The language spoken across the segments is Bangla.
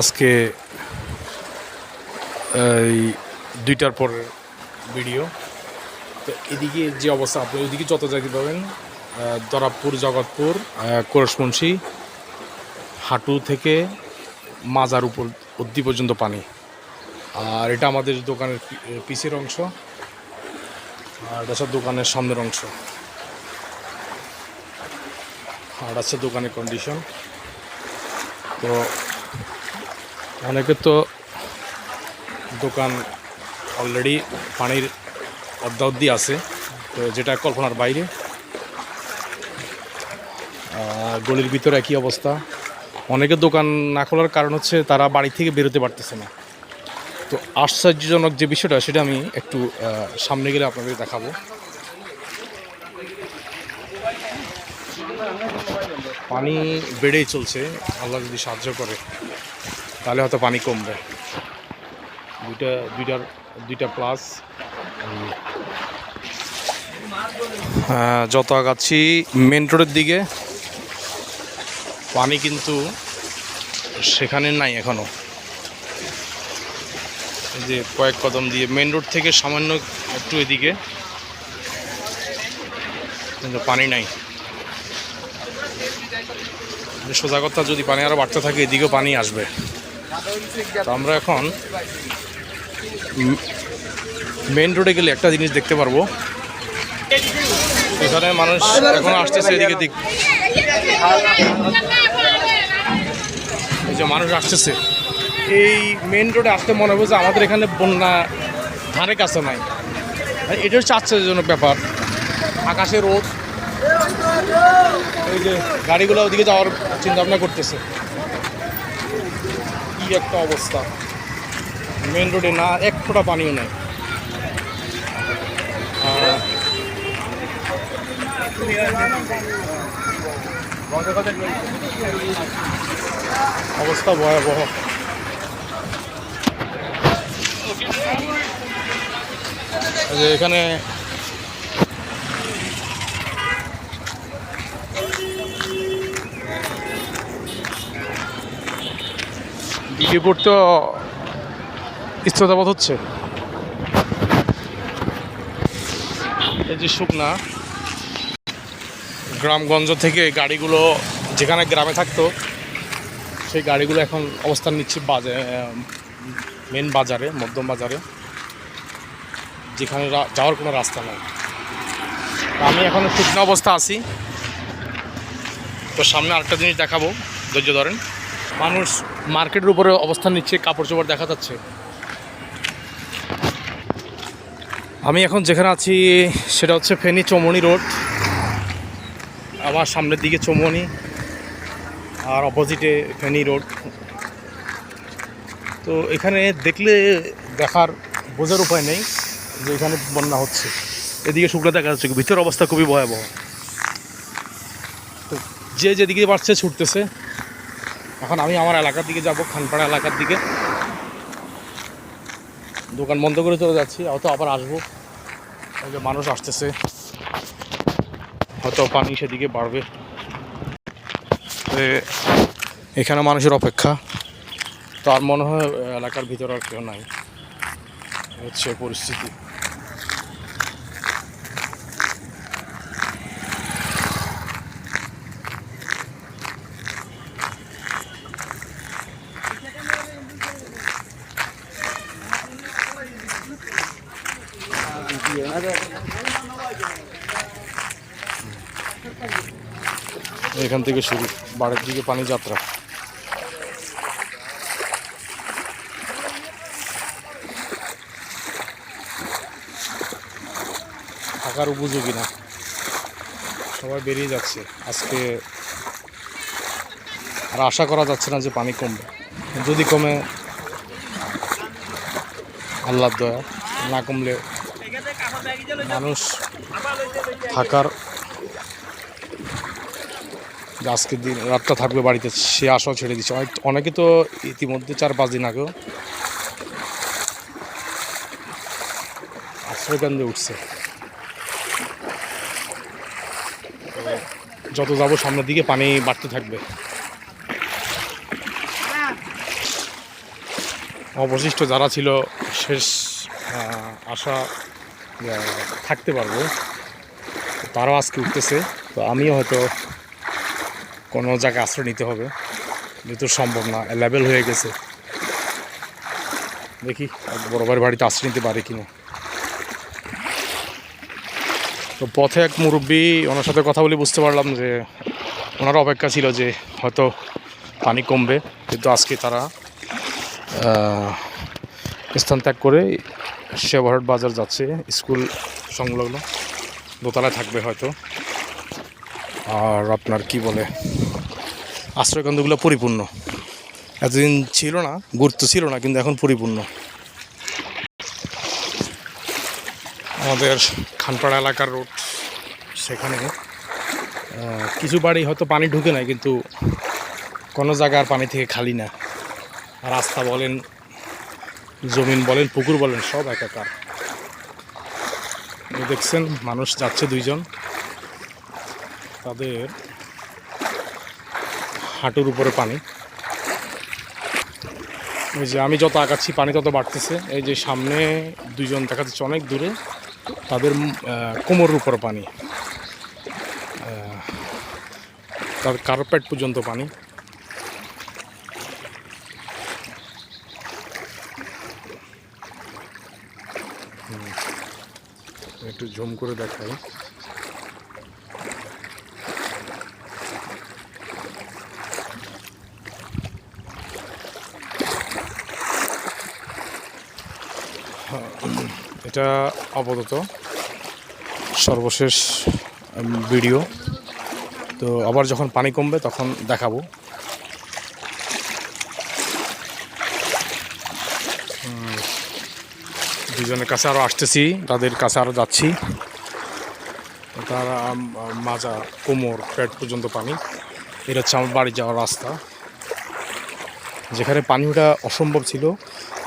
আজকে, এই দুইটার পর ভিডিও। তো এদিকে যে অবস্থা, আপনি ওইদিকে যত জায়গা পাবেন দরাবপুর, জগৎপুর কোরসমুন্সি, হাঁটু থেকে মাজার উপর অব্দি পর্যন্ত পানি। আর এটা আমাদের দোকানের পিসের অংশ, আর এটা দোকানের সামনের অংশ। আর আছে দোকানের কন্ডিশন তো অনেকে তো দোকান অলরেডি পানির অব্দি আছে, তো যেটা কল্পনার বাইরে। গলির ভিতরে একই অবস্থা। অনেকে দোকান না খোলার কারণ হচ্ছে তারা বাড়ি থেকে বেরোতে পারতেছে না। তো আশ্চর্যজনক যে বিষয়টা, সেটা আমি একটু সামনে গেলে আপনাদের দেখাবো। পানি বেড়েই চলছে। আল্লাহ যদি সাহায্য করে, তাহলে হয়তো পানি কমবে। দুইটা, দুইটার, দুইটা প্লাস যত আগাচ্ছি মেন রোডের দিকে, পানি কিন্তু সেখানে নাই এখনও। এই যে কয়েক কদম দিয়ে মেন রোড থেকে সামান্য একটু এদিকে, কিন্তু পানি নাই। সোজা কথা, যদি পানি আরও বাড়তে থাকে, এদিকেও পানি আসবে। তো আমরা এখন মেন রোডে গেলে একটা জিনিস দেখতে পারব। এখানে মানুষ এখন আসতেছে এদিকে দিক। এই যে মানুষ আসতেছে। এই মেন রোডে আসতে মনে হবে যে আমাদের এখানে বন্যা ধারে কাছে নাই। এটা হচ্ছে আশ্চর্যজনক ব্যাপার। আকাশে রোদ যে গাড়িগুলো ওদিকে যাওয়ার চিন্তা ভাবনা করতেছে। কি একটা অবস্থা। মেন রোডে না এক ফোঁটা পানিও নেই। অবস্থা ভয়াবহ। এখানে বিয়ে তো স্থিরতাবোধ হচ্ছে? এই যে শুকনা গ্রামগঞ্জ থেকে গাড়িগুলো যেখানে গ্রামে থাকতো, সেই গাড়িগুলো এখন অবস্থান নিচ্ছে বাজে মেন বাজারে, মধ্যম বাজারে, যেখানে যাওয়ার কোনো রাস্তা নেই। আমি এখন শুকনো অবস্থা আছি। তো সামনে আরেকটা জিনিস দেখাবো, ধৈর্য ধরেন। মানুষ মার্কেটের উপরে অবস্থান নিচ্ছে, কাপড় চোপড় দেখা যাচ্ছে। আমি এখন যেখানে আছি, সেটা হচ্ছে ফেনী চৌমনি রোড। আবার সামনের দিকে চৌমনি আর অপোজিটে ফেনী রোড। তো এখানে দেখলে দেখার বোঝার উপায় নেই যে এখানে বন্যা হচ্ছে। এদিকে শুকনো দেখা যাচ্ছে ভিতর অবস্থা খুবই ভয়াবহ। তো যে যেদিকে পারছে ছুটতেছে। এখন আমি আমার এলাকার দিকে যাব, খানপাড়া এলাকার দিকে। দোকান বন্ধ করে চলে যাচ্ছি, হয়তো আবার আসব। যে মানুষ আসতেছে, হয়তো পানি সেদিকে বাড়বে। এখানে মানুষের অপেক্ষা। তার মনে হয় এলাকার ভিতরে আর কেউ নাই। হচ্ছে পরিস্থিতি। এখান থেকে শুরু, বাড়ির দিকে পানি যাত্রা। থাকার উপযোগী না। সবাই বেরিয়ে যাচ্ছে। আজকে আর আশা করা যাচ্ছে না যে পানি কমবে। যদি কমে, আল্লাহর দয়া। না কমলে মানুষ থাকার যে আজকের দিন রাতটা থাকবে বাড়িতে, সে আশাও ছেড়ে দিচ্ছে অনেক অনেকে তো ইতিমধ্যে চার পাঁচ দিন আগেও আশ্রয়কেন্দ্রে উঠছে। যত যাব সামনের দিকে পানি বাড়তে থাকবে। অবশিষ্ট যারা ছিল, শেষ আশা থাকতে পারব। তারাও আজকে উঠতেছে। তো আমিও হয়তো কোনো জায়গায় আশ্রয় নিতে হবে। যেহেতু সম্ভব না লেভেল হয়ে গেছে। দেখি, বড় বাড়িতে আশ্রয় নিতে পারি কিনা। তো পথে এক মুরব্বী ওনার সাথে কথা বলে বুঝতে পারলাম যে, ওনার অপেক্ষা ছিল যে হয়তো পানি কমবে। কিন্তু আজকে তারা স্থান ত্যাগ করে শেভারট বাজার যাচ্ছে, স্কুল সংলগ্ন দোতলায় থাকবে হয়তো। আর আপনার কি বলে? আশ্রয়কেন্দ্রগুলো পরিপূর্ণ। এতদিন ছিল না, গুরুত্ব ছিল না, কিন্তু এখন পরিপূর্ণ। আমাদের খানপাড়া এলাকার রোড, সেখানে কিছু বাড়ি হয়তো পানি ঢুকে নাই, কিন্তু কোনো জায়গা আর পানি থেকে খালি না। রাস্তা বলেন, জমিন বলেন, পুকুর বলেন, সব একাকার। দেখছেন, মানুষ যাচ্ছে দুইজন। তাদের হাঁটুর উপরে পানি। এই যে আমি যত আগাচ্ছি, পানি তত বাড়তেছে। এই যে সামনে দুজন দেখা যাচ্ছে অনেক দূরে, তাদের কোমরের উপরে পানি। তার কার্পেট পর্যন্ত পানি। একটু জুম করে দেখাই। এটা আপাতত সর্বশেষ ভিডিও তো আবার যখন পানি কমবে তখন দেখাবো। দুজনের কাছে আরও আসতেছি, তাদের কাছে আরও যাচ্ছি। তারা মাজা, কোমর, পেট পর্যন্ত পানি। এটা হচ্ছে আমার বাড়ি যাওয়ার রাস্তা। যেখানে পানি ওঠা অসম্ভব ছিল,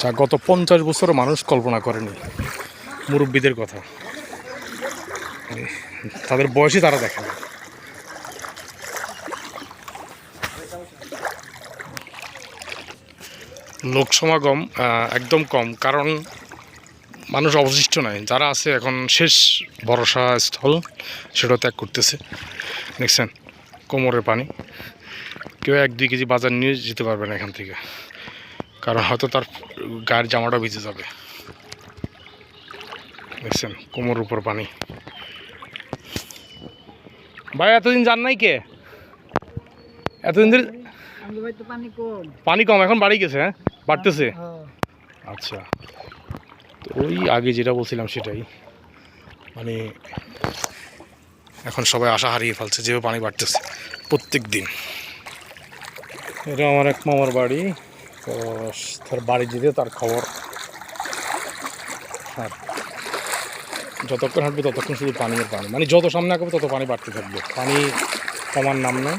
যা গত পঞ্চাশ বছর মানুষ কল্পনা করেনি। মুরব্বীদের কথা। তাদের বয়সে তারা দেখে না। লোক সমাগম একদম কম, কারণ মানুষ অবশিষ্ট নাই। যারা আছে এখন শেষ ভরসা স্থল সেটা ত্যাগ করতেছে। দেখছেন, কোমরের পানি। কেউ এক দুই কেজি বাজার নিয়ে যেতে পারবে না এখান থেকে। কারণ হয়তো তার গায়ের জামাটা ভিজে যাবে। দেখছেন, কোমর উপর পানি। ভাই, এতদিন যান নাই কে? এতদিন ধরে পানি কম, এখন বাড়ি গেছে হ্যাঁ? বাড়তেছে। আচ্ছা। তো ওই আগে যেটা বলছিলাম সেটাই। মানে এখন সবাই আশা হারিয়ে ফেলছে, যেভাবে পানি বাড়তেছে প্রত্যেক দিন। এটা আমার এক মামার বাড়ি। তো তার বাড়ি যেতে তার খবর। হ্যাঁ যতক্ষণ হাঁটবে ততক্ষণ শুধু পানি আর পানি। মানে যত সামনে আঁকবে তত পানি বাড়তে থাকবে। পানি কমার নাম নেই।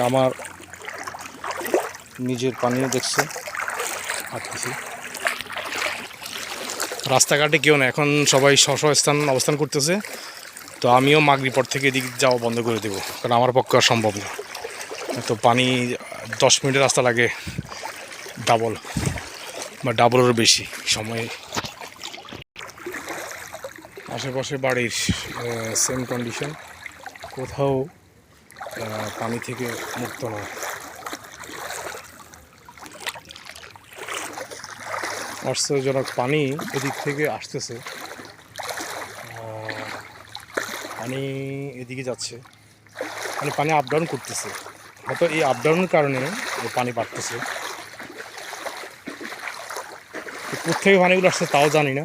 আমার নিজের পানিও দেখছে। হাঁটতেছি। রাস্তাঘাটে কেউ না এখন সবাই স্ব স্থান অবস্থান করতেছে। তো আমিও মাগরি পর থেকে এদিক যাওয়া বন্ধ করে দেবো। কারণ আমার পক্ষে আর সম্ভব না। তো পানি দশ মিনিটের রাস্তা লাগে ডাবল বা ডাবলেরও বেশি সময় আশেপাশে বাড়ির সেম কন্ডিশন কোথাও পানি থেকে মুক্ত নয় আশ্চর্যজনক পানি এদিক থেকে আসতেছে। পানি এদিকে যাচ্ছে। মানে পানি আপ ডাউন করতেছে। হয়তো এই আপ ডাউনের কারণে পানি বাড়তেছে। কোথেকে পানিগুলো আসছে তাও জানি না।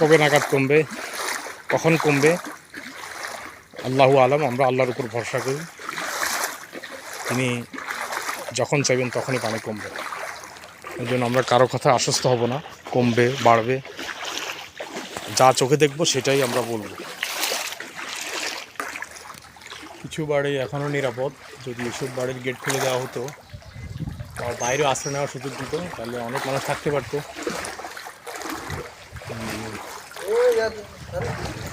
কবে নাগাদ কমবে? কখন কমবে? আল্লাহু আলম, আমরা আল্লাহর উপর ভরসা করি। তিনি যখন চাইবেন তখনই পানি কমবে। ওই জন্য আমরা কারও কথা আশ্বস্ত হব না। কমবে, বাড়বে। যা চোখে দেখব সেটাই আমরা বলব। কিছু বাড়ি এখনও নিরাপদ। যদি এসব বাড়ির গেট খুলে দেওয়া হতো, বা বাইরে আশ্রয় নেওয়ার সুযোগ দিত, তাহলে অনেক মানুষ থাকতে পারতো ওই যাতে- আরে, ঘন্টাটা ঘন্টাটা বসে যাবে। যে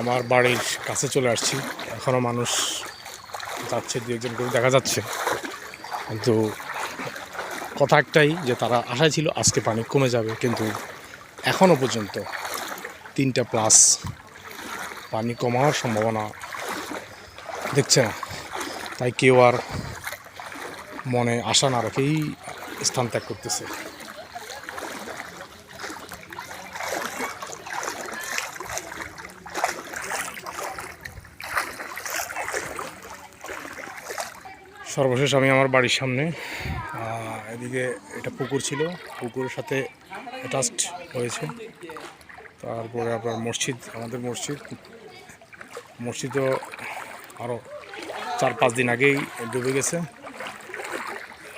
আমার বাড়ির কাছে চলে আসছি। এখনও মানুষ যাচ্ছে, দু একজন গরু দেখা যাচ্ছে। কিন্তু কথা একটাই যে তারা আশায় ছিল আজকে পানি কমে যাবে, কিন্তু এখনও পর্যন্ত তিনটা প্লাস পানি কমার সম্ভাবনা দেখছে না। তাই কেউ আর মনে আশা না রেখেই স্থান ত্যাগ করতেছে। সর্বশেষ আমি আমার বাড়ির সামনে এদিকে এটা পুকুর ছিল, পুকুরের সাথে অ্যাটাচড হয়েছে। তারপরে আপনার মসজিদ, আমাদের মসজিদ। মসজিদও আরও চার পাঁচ দিন আগেই ডুবে গেছে।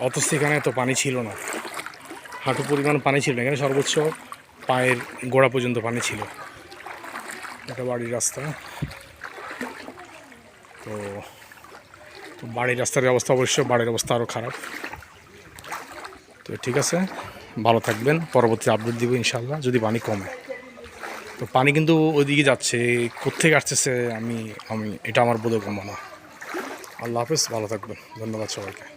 অত সেখানে তো পানি ছিল না। হাঁটু পরিমাণ পানি ছিল না, এখানে সর্বোচ্চ পায়ের গোড়া পর্যন্ত পানি ছিল। এটা বাড়ির রাস্তা। তো তো বাড়ির রাস্তার অবস্থা অবশ্য বাড়ির অবস্থা আরও খারাপ। তো ঠিক আছে, ভালো থাকবেন, পরবর্তী আপডেট দিব ইনশাল্লাহ যদি পানি কমে। তো পানি কিন্তু ওইদিকে যাচ্ছে কোথেকে আসতেছে আমি আমি, এটা আমার বোধগম্য না। আল্লাহ হাফেজ, ভালো থাকবেন, ধন্যবাদ সবাইকে।